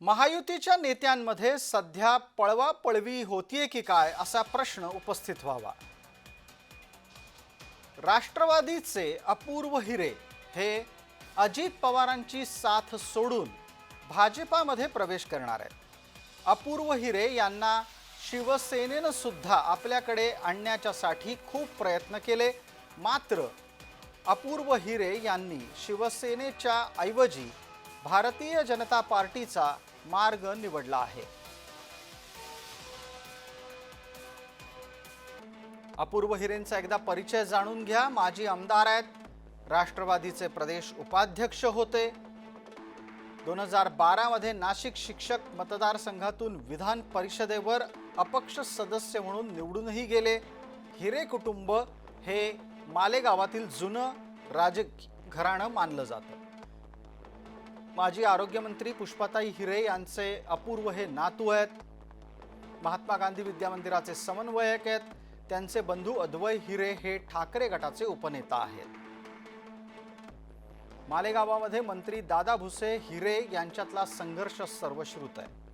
महायुतीच्या नेत्यांमध्ये सध्या पळवापळवी होतीये की काय असा प्रश्न उपस्थित व्हावा? राष्ट्रवादीचे अपूर्व हिरे हे अजित पवारांची साथ सोडून भाजपामध्ये प्रवेश करणार आहेत. अपूर्व हिरे यांना शिवसेनेनं सुद्धा आपल्याकडे आणण्याच्यासाठी खूप प्रयत्न केले. मात्र अपूर्व हिरे यांनी शिवसेनेच्या ऐवजी भारतीय जनता पार्टीचा मार्ग निवडला आहे. अपूर्व हिरेंचा एकदा परिचय जाणून घ्या. माजी आमदार आहेत. राष्ट्रवादीचे प्रदेश उपाध्यक्ष होते. दोन हजार बारामध्ये नाशिक शिक्षक मतदारसंघातून विधान परिषदेवर अपक्ष सदस्य म्हणून निवडूनही गेले. हिरे कुटुंब हे मालेगावातील जुनं राजघराणं मानलं जातं. माजी आरोग्यमंत्री पुष्पाताई हिरे यांचे अपूर्व हे नातू आहेत. महात्मा गांधी विद्यामंदिराचे समन्वयक आहेत. त्यांचे बंधू अद्वय हिरे हे ठाकरे गटाचे उपनेता आहेत. मालेगावामध्ये मंत्री दादा भुसे हिरे यांच्यातला संघर्ष सर्वश्रुत आहे.